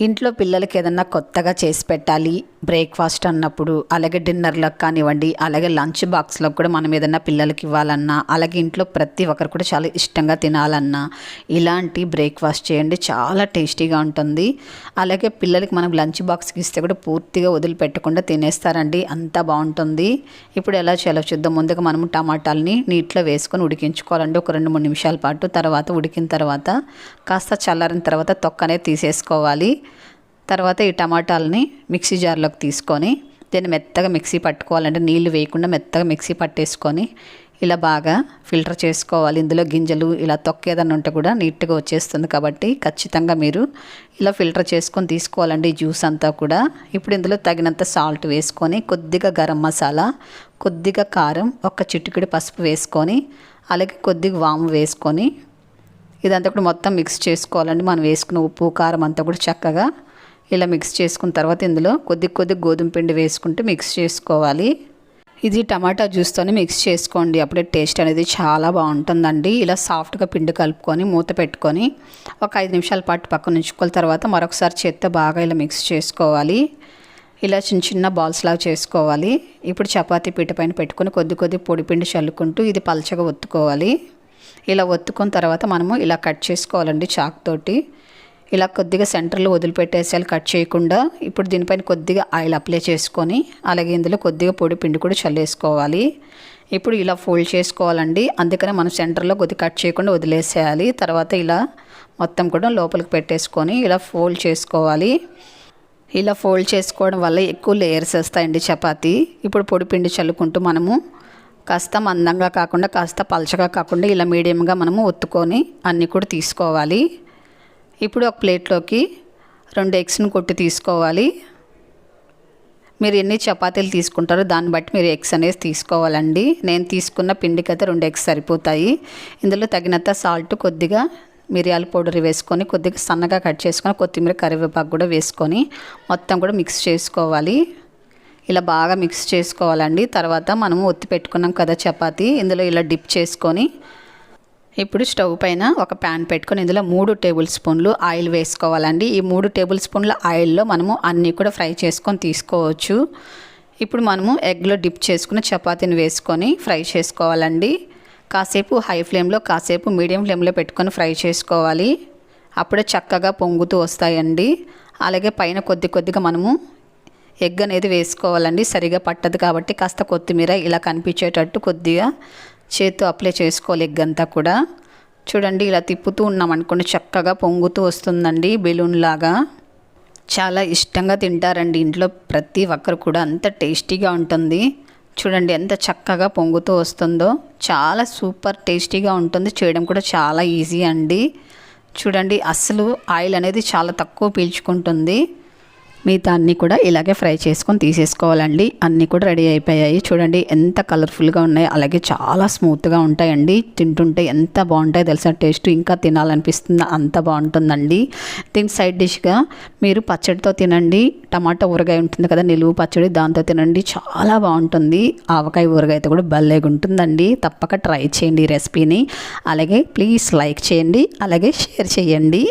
ఇంట్లో పిల్లలకి ఏదన్నా కొత్తగా చేసి పెట్టాలి. బ్రేక్ఫాస్ట్ అన్నప్పుడు అలాగే డిన్నర్లకు కానివ్వండి అలాగే లంచ్ బాక్స్లో కూడా మనం ఏదన్నా పిల్లలకి ఇవ్వాలన్నా అలాగే ఇంట్లో ప్రతి ఒక్కరు కూడా చాలా ఇష్టంగా తినాలన్నా ఇలాంటి బ్రేక్ఫాస్ట్ చేయండి. చాలా టేస్టీగా ఉంటుంది. అలాగే పిల్లలకి మనం లంచ్ బాక్స్కి ఇస్తే కూడా పూర్తిగా వదిలిపెట్టకుండా తినేస్తారండి. అంత బాగుంటుంది. ఇప్పుడు ఎలా చేయాలో చూద్దాం. ముందుగా మనం టమాటాలని నీటిలో వేసుకొని ఉడికించుకోవాలండి. ఒక రెండు మూడు నిమిషాల పాటు తర్వాత ఉడికిన తర్వాత కాస్త చల్లారిన తర్వాత తొక్కనే తీసేసుకోవాలి. తర్వాత ఈ టమాటాలని మిక్సీ జార్లోకి తీసుకొని దీన్ని మెత్తగా మిక్సీ పట్టుకోవాలంటే నీళ్ళు వేయకుండా మెత్తగా మిక్సీ పట్టేసుకొని ఇలా బాగా ఫిల్టర్ చేసుకోవాలి. ఇందులో గింజలు ఇలా తొక్కేదన్న ఉంటే కూడా నీట్గా వచ్చేస్తుంది కాబట్టి ఖచ్చితంగా మీరు ఇలా ఫిల్టర్ చేసుకొని తీసుకోవాలండి ఈ జ్యూస్ అంతా కూడా. ఇప్పుడు ఇందులో తగినంత సాల్ట్ వేసుకొని కొద్దిగా గరం మసాలా కొద్దిగా కారం ఒక చిటికెడు పసుపు వేసుకొని అలాగే కొద్దిగా వాము వేసుకొని ఇదంతా కూడా మొత్తం మిక్స్ చేసుకోవాలండి. మనం వేసుకున్న ఉప్పు కారం అంతా కూడా చక్కగా ఇలా మిక్స్ చేసుకున్న తర్వాత ఇందులో కొద్ది కొద్ది గోధుమ పిండి వేసుకుంటూ మిక్స్ చేసుకోవాలి. ఇది టమాటా జ్యూస్తోనే మిక్స్ చేసుకోండి. అప్పుడే టేస్ట్ అనేది చాలా బాగుంటుందండి. ఇలా సాఫ్ట్గా పిండి కలుపుకొని మూత పెట్టుకొని ఒక ఐదు నిమిషాల పాటు పక్కన ఉంచుకోవాలి తర్వాత మరొకసారి చేత్తో బాగా ఇలా మిక్స్ చేసుకోవాలి. ఇలా చిన్న చిన్న బాల్స్ లాగా చేసుకోవాలి. ఇప్పుడు చపాతీ పీట పైన పెట్టుకొని కొద్ది కొద్ది పొడి పిండి చల్లుకుంటూ ఇది పలచగా ఒత్తుకోవాలి. ఇలా ఒత్తుకున్న తర్వాత మనము ఇలా కట్ చేసుకోవాలండి చాక్ తోటి. ఇలా కొద్దిగా సెంటర్లో వదిలిపెట్టేసేయాలి కట్ చేయకుండా ఇప్పుడు దీనిపైన కొద్దిగా ఆయిల్ అప్లై చేసుకొని అలాగే ఇందులో కొద్దిగా పొడి పిండి కూడా చల్లేసుకోవాలి. ఇప్పుడు ఇలా ఫోల్డ్ చేసుకోవాలండి. అందుకనే మనం సెంటర్లో కొద్దిగా కట్ చేయకుండా వదిలేసేయాలి. తర్వాత ఇలా మొత్తం కూడా లోపలికి పెట్టేసుకొని ఇలా ఫోల్డ్ చేసుకోవాలి. ఇలా ఫోల్డ్ చేసుకోవడం వల్ల ఎక్కువ లేయర్స్ వస్తాయండి చపాతీ. ఇప్పుడు పొడి పిండి చల్లుకుంటూ మనము కాస్త మందంగా కాకుండా కాస్త పలచగా కాకుండా ఇలా మీడియంగా మనము ఒత్తుకొని అన్నీ కూడా తీసుకోవాలి. ఇప్పుడు ఒక ప్లేట్లోకి రెండు ఎగ్స్ని కొట్టి తీసుకోవాలి. మీరు ఎన్ని చపాతీలు తీసుకుంటారో దాన్ని బట్టి మీరు ఎగ్స్ అనేది తీసుకోవాలండి. నేను తీసుకున్న పిండికి అయితే రెండు ఎగ్స్ సరిపోతాయి. ఇందులో తగినంత సాల్ట్ కొద్దిగా మిరియాల పౌడర్ వేసుకొని కొద్దిగా సన్నగా కట్ చేసుకొని కొత్తిమీర కరివేపాకు కూడా వేసుకొని మొత్తం కూడా మిక్స్ చేసుకోవాలి. ఇలా బాగా మిక్స్ చేసుకోవాలండి. తర్వాత మనము ఒత్తి పెట్టుకున్నాం కదా చపాతీ. ఇందులో ఇలా డిప్ చేసుకొని ఇప్పుడు స్టవ్ పైన ఒక ప్యాన్ పెట్టుకొని ఇందులో మూడు టేబుల్ స్పూన్లు ఆయిల్ వేసుకోవాలండి. ఈ మూడు టేబుల్ స్పూన్ల ఆయిల్లో మనము అన్నీ కూడా ఫ్రై చేసుకొని తీసుకోవచ్చు. ఇప్పుడు మనము ఎగ్లో డిప్ చేసుకుని చపాతీని వేసుకొని ఫ్రై చేసుకోవాలండి. కాసేపు హై ఫ్లేమ్లో కాసేపు మీడియం ఫ్లేమ్లో పెట్టుకొని ఫ్రై చేసుకోవాలి. అప్పుడే చక్కగా పొంగుతూ వస్తాయండి. అలాగే పైన కొద్ది కొద్దిగా మనము ఎగ్ అనేది వేసుకోవాలండి. సరిగా పట్టదు కాబట్టి కాస్త కొత్తిమీర ఇలా కనిపించేటట్టు కొద్దిగా చేత్తో అప్లై చేసుకోలేగ్గంతా అంతా కూడా. చూడండి ఇలా తిప్పుతూ ఉన్నాం అనుకోండి చక్కగా పొంగుతూ వస్తుందండి బెలూన్ లాగా. చాలా ఇష్టంగా తింటారండి ఇంట్లో ప్రతి ఒక్కరు కూడా అంత టేస్టీగా ఉంటుంది. చూడండి ఎంత చక్కగా పొంగుతూ వస్తుందో. చాలా సూపర్ టేస్టీగా ఉంటుంది చేయడం కూడా చాలా ఈజీ అండి. చూడండి అసలు ఆయిల్ అనేది చాలా తక్కువ పీల్చుకుంటుంది. మిగతా అన్నీ కూడా ఇలాగే ఫ్రై చేసుకొని తీసేసుకోవాలండి. అన్నీ కూడా రెడీ అయిపోయాయి. చూడండి ఎంత కలర్ఫుల్గా ఉన్నాయి అలాగే చాలా స్మూత్గా ఉంటాయండి. తింటుంటే ఎంత బాగుంటాయో తెలుసా? టేస్ట్ ఇంకా తినాలనిపిస్తుంది? అంత బాగుంటుందండి. దీని సైడ్ డిష్గా మీరు పచ్చడితో తినండి. టమాటా ఊరగాయ ఉంటుంది కదా నిలువు పచ్చడి దాంతో తినండి. చాలా బాగుంటుంది. ఆవకాయ ఊరగాయ కూడా భలేగా ఉంటుందండి. తప్పక ట్రై చేయండి ఈ రెసిపీని. అలాగే ప్లీజ్ లైక్ చేయండి. అలాగే షేర్ చేయండి.